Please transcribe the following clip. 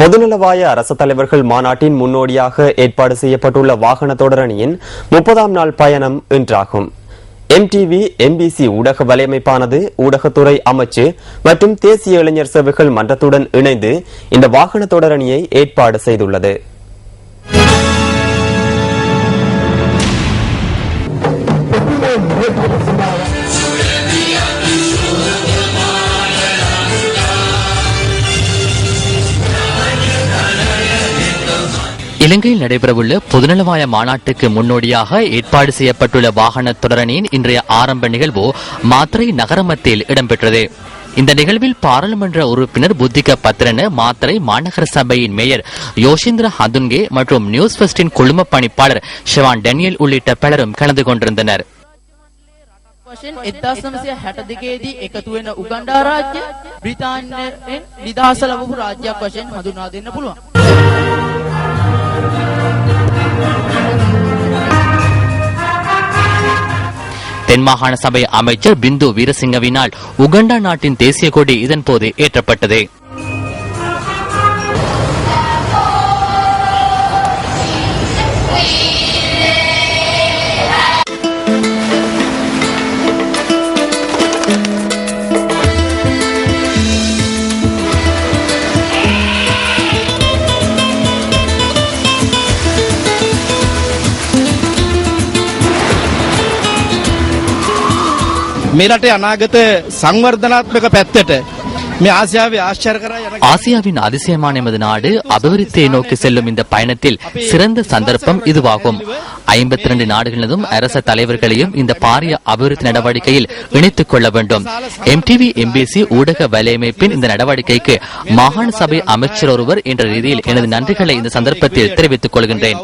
பொதுநலவாய அரசு தலைவர்கள் மாநாட்டின் முன்னோடியாக ஏற்பாடு செய்யப்பட்டுள்ள வாகன தொடரணியின் முப்பதாம் நாள் பயணம் இன்றாகும். எம்டிவி எம்பிசி ஊடக வலையமைப்பானது ஊடகத்துறை அமைச்சு மற்றும் தேசிய இளைஞர் சேவைகள் மன்றத்துடன் இணைந்து இந்த வாகன தொடரணியை ஏற்பாடு செய்துள்ளது. இலங்கையில் நடைபெறவுள்ள பொதுநலவாய மாநாட்டுக்கு முன்னோடியாக ஏற்பாடு செய்யப்பட்டுள்ள வாகன தொடரணியின் இன்றைய ஆரம்ப நிகழ்வு மாத்திரை நகரமத்தில் இடம்பெற்றது இந்த நிகழ்வில் பாராளுமன்ற உறுப்பினர் புத்திக பத்ரன மாத்திரை மாநகர சபையின் மேயர் யோஷிந்திர ஹதுன்கே மற்றும் நியூஸ் ஃபர்ஸ்டின் குழும பணிப்பாளர் ஷிவான் டேனியல் உள்ளிட்ட பலரும் கலந்து கொண்டிருந்தனர் වශයෙන් 1962 දී එකතු වෙන උගන්ඩා රාජ්‍ය බ්‍රිතාන්‍යයෙන් නිදහස ලැබපු රාජ්‍යයක් වශයෙන් හඳුනා දෙන්න පුළුවන්. தென்மாகாண சபை அமைச்சர் பிந்து வீரசிங்கவினால் உகண்டா நாட்டின் தேசிய கொடி இதன்போது ஏற்றப்பட்டது. මේ රටේ අනාගත සංවර්ධනාත්මක පැත්තට මේ ආසියාවේ ආශ්චර්ය කරා යන ஆசியாவின் அதிசயமான எமது நாடு அபிவிருத்தியை நோக்கி செல்லும் இந்த பயணத்தில் சிறந்த சந்தர்ப்பம் இதுவாகும் ஐம்பத்தி இரண்டு நாடுகளினதும் அரச தலைவர்களையும் இந்த பாரிய அபிவிருத்தி நடவடிக்கையில் இணைத்துக் கொள்ள வேண்டும் எம்டிவி எம்பிசி ஊடக வலையமைப்பின் இந்த நடவடிக்கைக்கு மாகாண சபை அமைச்சர் ஒருவர் என்ற ரீதியில் எனது நன்றிகளை இந்த சந்தர்ப்பத்தில் தெரிவித்துக் கொள்கின்றேன்